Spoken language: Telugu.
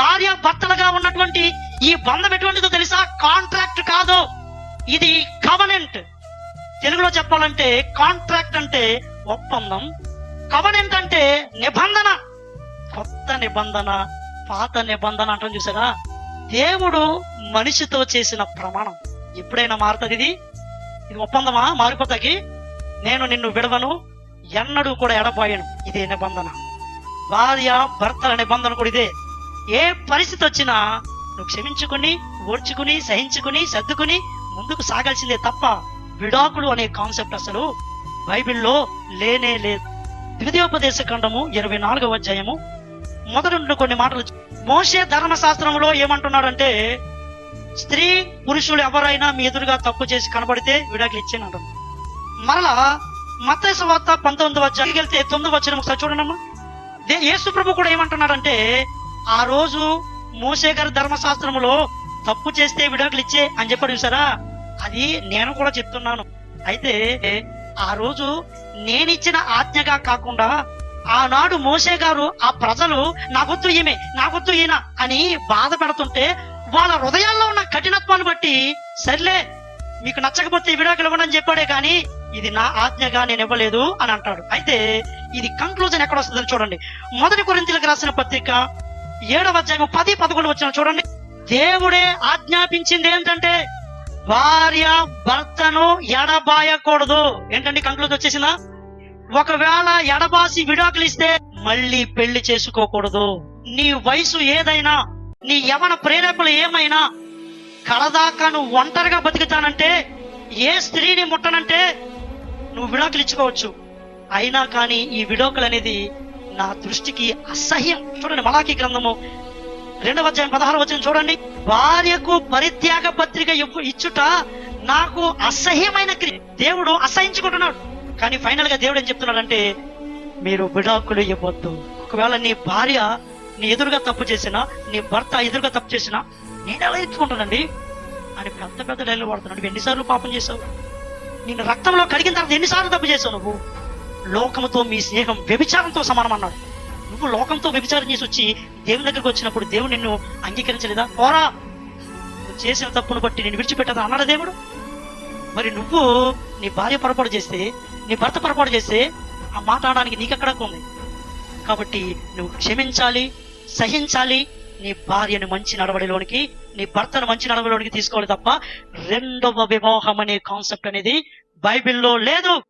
భార్య భర్తలుగా ఉన్నటువంటి ఈ బంధం ఎటువంటిదో తెలుసా? కాంట్రాక్ట్ కాదు. ఇది కవనెంట్ తెలుగులో చెప్పాలంటే కాంట్రాక్ట్ అంటే ఒప్పందం. కవనెంట్ అంటే నిబంధన. కొత్త నిబంధన పాత నిబంధన అంటాం చూసారా? దేవుడు మనిషితో చేసిన ప్రమాణం. ఎప్పుడైనా మారుతుంది ఇది? ఇది ఒప్పందమా? మారిపోతాకి? నేను నిన్ను విడవను ఎన్నడూ కూడా ఎడపోయాను ఇదే నిబంధన. భార్య భర్తల నిబంధన కూడా ఇదే. ఏ పరిస్థితి వచ్చినా నువ్వు క్షమించుకుని ఓడ్చుకుని సహించుకుని సర్దుకుని ముందుకు సాగాల్సిందే తప్ప విడాకులు అనే కాన్సెప్ట్ అసలు బైబిల్లో లేనే లేదు. ద్వితీయోపదేశ ఖండము ఇరవై నాలుగవ అధ్యాయము. మొదటి కొన్ని మాటలు మోసే ధర్మశాస్త్రంలో ఏమంటున్నాడంటే స్త్రీ పురుషులు ఎవరైనా మీ ఎదురుగా తప్పు చేసి కనబడితే విడాకులు ఇచ్చేనంటాం మరలా మత్తయి వార్త పంతొమ్మిది వచ్చి వెళ్తే తొమ్మిది వచ్చిన ఒకసారి చూడండమ్మా. దే- యేసు ప్రభు కూడా ఏమంటున్నాడంటే ఆ రోజు మోసే గారి ధర్మశాస్త్రములో తప్పు చేస్తే విడాకులు ఇచ్చే అని చెప్పాడు చూసారా? అది నేను కూడా చెప్తున్నాను. అయితే ఆ రోజు నేనిచ్చిన ఆజ్ఞగా కాకుండా ఆనాడు మోసే గారు ఆ ప్రజలు నాకొద్దు ఈమె నాకొద్దు ఈయన అని బాధ పెడుతుంటే వాళ్ళ హృదయాల్లో ఉన్న కఠినత్వాన్ని బట్టి సర్లే మీకు నచ్చకపోతే విడాకులు ఇవ్వనని చెప్పాడే కానీ ఇది నా ఆజ్ఞగా నేను ఇవ్వలేదు అని అంటాడు. అయితే ఇది కంక్లూజన్ ఎక్కడ వస్తుందని చూడండి. మొదటి కొరింతలకు రాసిన పత్రిక ఏడవ అధ్యాయం పది పదకొండు వచ్చిన చూడండి. దేవుడే ఆజ్ఞాపించింది ఏంటంటే భార్య భర్తను ఎడబాయకూడదు. ఏంటండి కంక్లూజ్ వచ్చేసిందా? ఒకవేళ ఎడబాసి విడాకులు ఇస్తే మళ్ళీ పెళ్ళి చేసుకోకూడదు. నీ వయసు ఏదైనా నీ యవన ప్రేరేపలు ఏమైనా కడదాకా నువ్వు ఒంటరిగా బతుకుతానంటే ఏ స్త్రీని ముట్టనంటే నువ్వు విడాకులు ఇచ్చుకోవచ్చు. అయినా కానీ ఈ విడాకులు అనేది నా దృష్టికి అసహ్యం. చూడండి మలాఖీ గ్రంథము. రెండవ అధ్యాయం పదహారు వచ్చిన చూడండి. భార్యకు పరిత్యాగ పత్రిక ఇచ్చుట నాకు అసహ్యమైన క్రియ దేవుడు అసహించుకుంటున్నాడు. కానీ ఫైనల్గా దేవుడు ఏం చెప్తున్నాడంటే మీరు విడాకులు ఇవ్వద్దు. ఒకవేళ నీ భార్య నీ ఎదురుగా తప్పు చేసినా నీ భర్త ఎదురుగా తప్పు చేసినా నేను ఎలా ఎత్తుకుంటానండి? అని పెద్ద పెద్ద డైలు వాడుతున్నాడు. నువ్వు ఎన్నిసార్లు పాపం చేసావు? నేను రక్తంలో కడిగిన తర్వాత ఎన్నిసార్లు తప్పు చేసావు నువ్వు? లోకముతో మీ స్నేహం వ్యభిచారంతో సమానం అన్నాడు. నువ్వు లోకంతో వ్యభిచారం చేసి వచ్చి దేవుని దగ్గరకు వచ్చినప్పుడు దేవుడు నిన్ను అంగీకరించలేదా? పోరా నువ్వు చేసిన తప్పును బట్టి నేను విడిచిపెట్టదా అన్నాడు దేవుడు? మరి నువ్వు నీ భార్య పొరపాటు చేస్తే నీ భర్త పొరపాటు చేస్తే ఆ మాట్లాడడానికి నీకెక్కడ ఉంది. కాబట్టి నువ్వు క్షమించాలి సహించాలి నీ భార్యను మంచి నడవడిలోనికి నీ భర్తను మంచి నడవడిలోనికి తీసుకోవాలి తప్ప రెండవ వివాహం అనే కాన్సెప్ట్ అనేది బైబిల్లో లేదు.